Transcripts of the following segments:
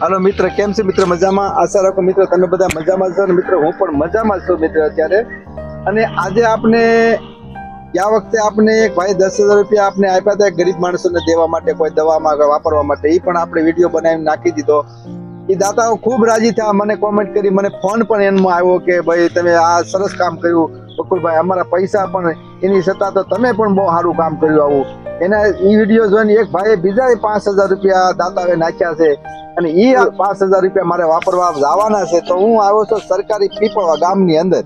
હાલો મિત્ર, કેમ છે મિત્ર? મજામાં? આશા રાખો મિત્ર તમે બધા મજામાં છો મિત્ર, હું પણ મજામાં છું મિત્ર અત્યારે. અને આજે આપણે ગયા વખતે આપણે એક ભાઈ દસ હજાર રૂપિયા આપણે આપ્યા હતા ગરીબ માણસોને દેવા માટે, કોઈ દવામાં વાપરવા માટે. એ પણ આપણે વીડિયો બનાવીને નાખી દીધો. એ દાતાઓ ખૂબ રાજી થયા. મને કોમેન્ટ કરી, મને ફોન પણ એમાં આવ્યો કે, ભાઈ, તમે આ સરસ કામ કર્યું. બકુલભાઈ અમારા પૈસા પણ એની છતાં તો તમે પણ બહુ સારું કામ કર્યું આવું. એના એ વીડિયો જોઈને એક ભાઈએ બીજા પાંચ હજાર રૂપિયા દાતાવે નાખ્યા છે. અને એ પાંચ હજાર રૂપિયા મારે વાપરવા જવાના છે. તો હું આવ્યો છું સરકારી પીપળવા ગામની અંદર.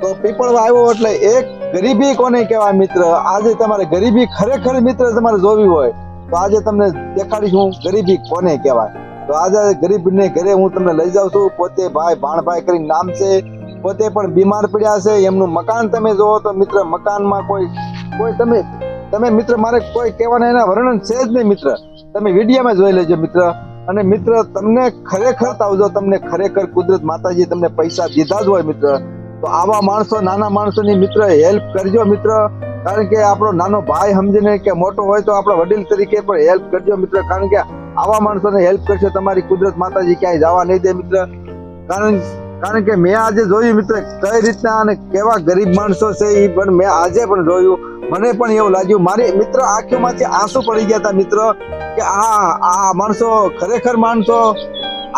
તો પીપળવા આવ્યો એટલે એક ગરીબી કોને કહેવાય મિત્ર? આજે તમારે ગરીબી ખરેખર મિત્ર તમારે જોવી હોય. તો આજે તમને દેખાડીશ હું ગરીબી કોને કહેવાય? તો આજે ગરીબને ઘરે હું તમને લઈ જાઉં છું. પોતે ભાઈ, ભાણભાઈ કરીને નામ છે. પોતે પણ બીમાર પડ્યા છે, એમનું મકાન તમે જોવો તો મિત્ર, મકાનમાં કોઈ કોઈ તમે તમે મિત્ર, મારે કોઈ કહેવાના એના વર્ણન છે જ નહીં મિત્ર. તમે વિડીયોમાં જોઈ લેજો મિત્ર. અને મિત્ર, તમને ખરેખર તાવજો તમને ખરેખર કુદરત માતાજી તમને પૈસા દીધા જ હોય મિત્ર. તો આવા માણસો, નાના માણસોની મિત્ર હેલ્પ કરજો મિત્ર. કારણ કે આપણો નાનો ભાઈ સમજીને કે મોટો હોય તો આપણા વડીલ તરીકે પણ હેલ્પ કરજો મિત્ર. કારણ કે આવા માણસોને હેલ્પ કરશે, તમારી કુદરત માતાજી ક્યાંય જવા નહીં દે મિત્ર. કારણ કારણ કે મેં આજે જોયું મિત્ર, કઈ રીતના અને કેવા ગરીબ માણસો છે એ પણ મેં આજે પણ જોયું. મને પણ એવું લાગ્યું, મારી મિત્ર આંખોમાંથી આંસુ પડી ગયા હતા મિત્ર, કે આ આ માણસો ખરેખર માણસો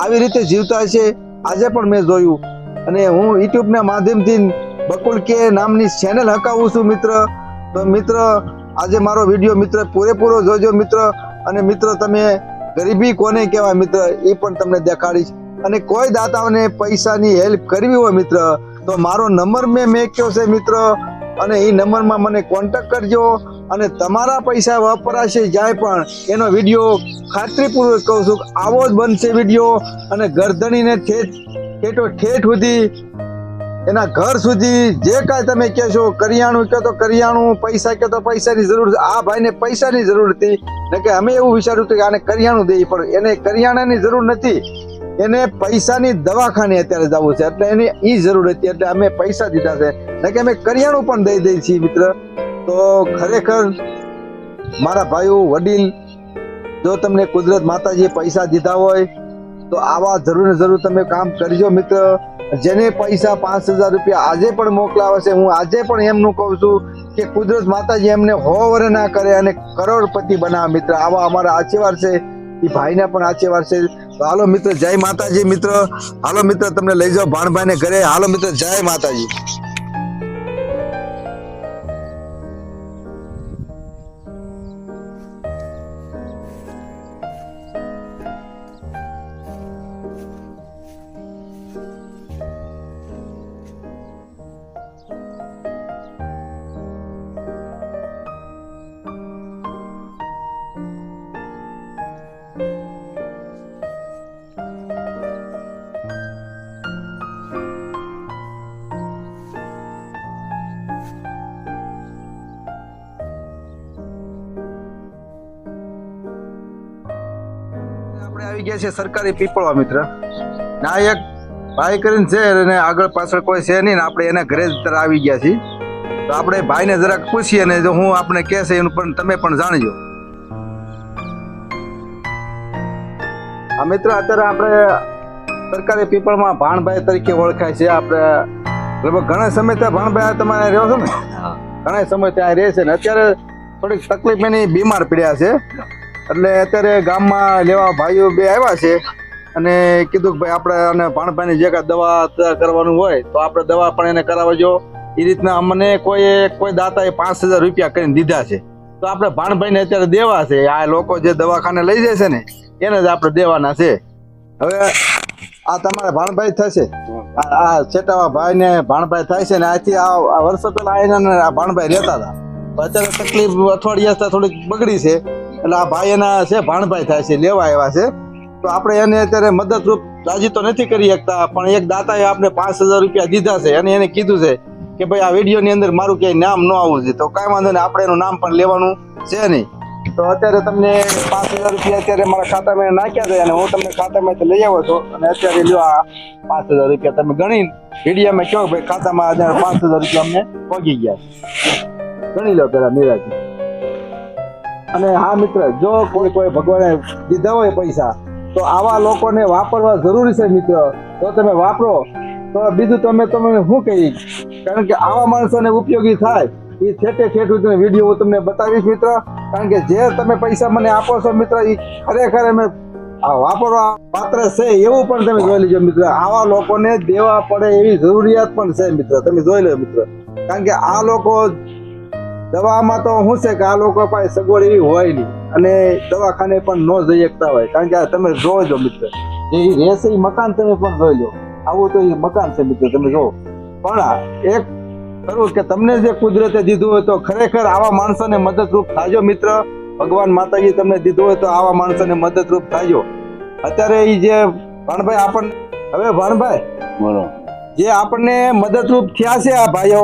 આવી રીતે જીવતા છે આજે પણ મેં જોયું. અને હું યુટ્યુબના માધ્યમથી બકુલ કે નામની ચેનલ હકાવું છું મિત્ર. તો મિત્ર, આજે મારો વીડિયો મિત્ર પૂરેપૂરો જોજો મિત્ર. અને મિત્ર, તમે ગરીબી કોને કહેવાય મિત્ર એ પણ તમને દેખાડીશ. અને કોઈ દાતાઓને પૈસાની હેલ્પ કરવી હોય મિત્ર, તો મારો નંબર મેં મેક્યો છે મિત્ર? અને એ નંબરમાં મને કોન્ટેક્ટ કરજો અને તમારા પૈસા વપરાશે જાય પણ. એનો વીડિયો ખાતરીપૂર્વક કહું છું આવો જ બનશે વીડિયો અને ગરદણીને ઠેઠ, ઠેઠો ઠેઠ સુધી, એના ઘર સુધી જે કાંઈ તમે કહેશો કરિયાણું કહો તો કરિયાણું, પૈસા કહો તો પૈસાની જરૂર આ ભાઈને પૈસાની જરૂર હતી. ને કે અમે એવું વિચાર્યું હતું કે આને કરિયાણું દઈએ પણ એને કરિયાણાની જરૂર નથી. એને પૈસાની દવાખાને અત્યારે જવું છે. એટલે એને એ જરૂર હતી. એટલે અમે પૈસા દીધા છે. એટલે કે અમે કરિયાણું પણ દઈ દઈએ છીએ મિત્ર. તો ખરેખર મારા ભાઈઓ, વડીલ, જો તમને કુદરત માતાજીએ પૈસા દીધા હોય, તો આવા જરૂર જરૂર તમે કામ કરજો મિત્ર. જેને પૈસા પાંચ હજાર રૂપિયા આજે પણ મોકલાવે છે, હું આજે પણ એમનું કહું છું કે કુદરત માતાજી એમને હોવર ના કરે અને કરોડપતિ બનાવે મિત્ર. આવા અમારા આશીર્વાદ છે. એ ભાઈના પણ આશીર્વાદ છે. હાલો મિત્ર, જય માતાજી મિત્ર. હાલો મિત્ર, તમને લઈ જાઓ ભાણભાઈ ને ઘરે. હાલો મિત્ર, જય માતાજી. ગયા છે સરકારી પીપળવા મિત્ર. ના એક ભાઈ કરીને છે અને આગળ પાછળ કોઈ છે નહીં ને આપણે એના ઘરે જ આવી ગયા છીએ. તો આપણે ભાઈને જરાક પૂછીએ ને જો હું આપણે કહેશે એનું પણ તમે પણ જાણજો. આ મિત્ર અત્યારે આપણે સરકારી પીપળમાં ભાણભાઈ તરીકે ઓળખાય છે. આપણે લગભગ ઘણા સમય ત્યાં ભાણભાઈ તમારે રહ્યો છો ને? ઘણા સમય ત્યાં રહે છે ને અત્યારે થોડીક તકલીફ એની બીમાર પડ્યા છે. એટલે અત્યારે ગામમાં લેવા ભાઈઓ બે આવ્યા છે અને કીધું કે ભાઈ આપણે અને ભાણભાઈની જે કાંઈ દવા કરવાનું હોય તો આપણે દવા પણ એને કરાવજો. એ રીતના અમને કોઈ કોઈ દાતાએ પાંચ હજાર રૂપિયા કરીને દીધા છે. તો આપણે ભાણભાઈને અત્યારે દેવા છે. આ લોકો જે દવાખાને લઈ જાય છે ને, એને જ આપણે દેવાના છે. હવે આ તમારા ભાણભાઈ થશે. આ છેટાવા ભાઈ ને ભાણભાઈ થાય છે ને, આથી આ વર્ષો પહેલા આવીને આ ભાણભાઈ રહેતા હતા. અત્યારે તકલીફ અઠવાડિયા થોડીક બગડી છે. એટલે આ ભાઈ એના છે, ભાણભાઈ થાય છે, લેવા આવ્યા છે. તો આપણે એને અત્યારે મદદરૂપ રાજી તો નથી કરી શકતા, પણ એક દાતાએ આપણે પાંચ હજાર રૂપિયા દીધા છે. અને એને કીધું છે કે ભાઈ આ વિડીયોની અંદર મારું ક્યાંય નામ ન આવવું જોઈએ. તો કાંઈ વાંધો નહીં, આપણે એનું નામ પણ લેવાનું છે નહીં. તો અત્યારે તમને પાંચ હજાર રૂપિયા અત્યારે મારા ખાતામાં નાખ્યા છે અને હું તમને ખાતામાંથી લઈ આવ્યો હતો અને અત્યારે લ્યો આ પાંચ હજાર રૂપિયા તમે ગણી વિડીયામાં કહો ભાઈ ખાતામાં પાંચ હજાર રૂપિયા અમને પગી ગયા છે. ગણી લો પેલા નિરાજી અને હા મિત્ર, જો કોઈ કોઈ ભગવાને દીધા હોય પૈસા, તો આવા લોકોને વાપરવા જરૂરી છે મિત્ર. તો તમે વાપરો. તો બીજું તમે તમને શું કહી? કારણ કે આવા માણસોને ઉપયોગી થાય. એ ઠેઠે ઠેઠ સુધી વીડિયો હું તમને બતાવીશ મિત્ર. કારણ કે જે તમે પૈસા મને આપો છો મિત્ર એ ખરેખર અમે આ વાપરવા પાત્ર છે એવું પણ તમે જોઈ લેજો મિત્ર. આવા લોકોને દેવા પડે એવી જરૂરિયાત પણ છે મિત્ર. તમે જોઈ લો મિત્ર. કારણ કે આ લોકો દવામાં તો શું છે કે આ લોકો પાસે સગવડ એવી હોય નહીં. અને દવાખાને પણ ન જઈ શકતા હોય. કારણ કે આ તમે જોજો મિત્ર જે ઈ રહેશે એ મકાન તમે પણ જોઈ લો. આવું તો એ મકાન છે મિત્ર તમે જો પણ એક ખરું કે તમને જે કુદરતે દીધું હોય તો ખરેખર આવા માણસોને મદદરૂપ થાજો મિત્ર. ભગવાન માતાજી તમને દીધું હોય તો આવા માણસોને મદદરૂપ થાજો. અત્યારે એ જે ભાણભાઈ આપણને હવે ભાણભાઈ બોલો. જે આપણને મદદરૂપ થયા છે આ ભાઈઓ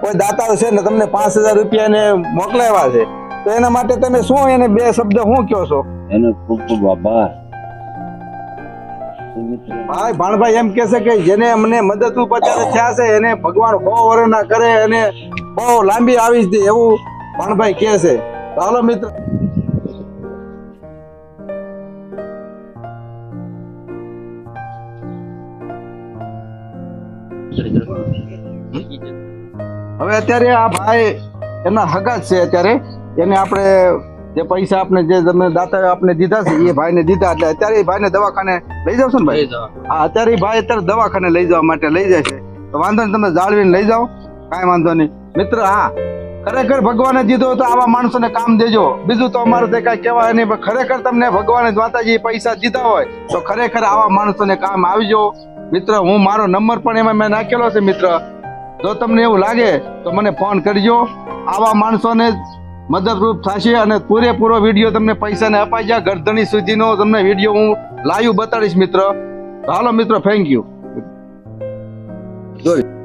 કોઈ દાતા છે ને તમને પાંચ હજાર રૂપિયા ને મોકલાવ્યા છે તો એના માટે તમે શું એને બે શબ્દ શું કહો છો? એનો ખૂબ ખૂબ આભાર. ભાઈ ભાણભાઈ એમ કે છે કે જેને અમને મદદ ઉપચાર થયા છે એને ભગવાન બહુ વરના કરે અને બહુ લાંબી આવી છે એવું ભાણભાઈ કહે છે. ચાલો મિત્ર. Thank મિત્ર હવે અત્યારે આ ભાઈ એમના હગા છે અત્યારે. એને આપણે જે પૈસા આપણે જે તમે દાતા આપણે દીધા છે એ ભાઈને દીધા. એટલે અત્યારે એ ભાઈને દવાખાને લઈ જાવ છો ને ભાઈ? હા અત્યારે ભાઈ અત્યારે દવાખાને લઈ જવા માટે લઈ જાય છે. તો વાંધો નહીં તમે જાળવીને લઈ જાઓ. કાંઈ વાંધો નહીં. મિત્ર હા ખરેખર ભગવાને દીધો તો આવા માણસોને કામ દેજો. બીજું તો અમારે તે કાંઈ કહેવાય નહીં પણ ખરેખર તમને ભગવાને માતાજી પૈસા દીધા હોય તો ખરેખર આવા માણસોને કામ આવજો મિત્ર હું મારો નંબર પણ એમાં મેં નાખેલો છે મિત્ર. જો તમને એવું લાગે, તો મને ફોન કરજો. આવા માણસોને મદદરૂપ થશે અને પૂરેપૂરો વીડિયો તમને પૈસાને અપાઈ જાય. ગરદણી સુધીનો તમને વીડિયો હું લાઈવ બતાડીશ મિત્ર. હાલો મિત્રો થેન્ક યુ જોઈ.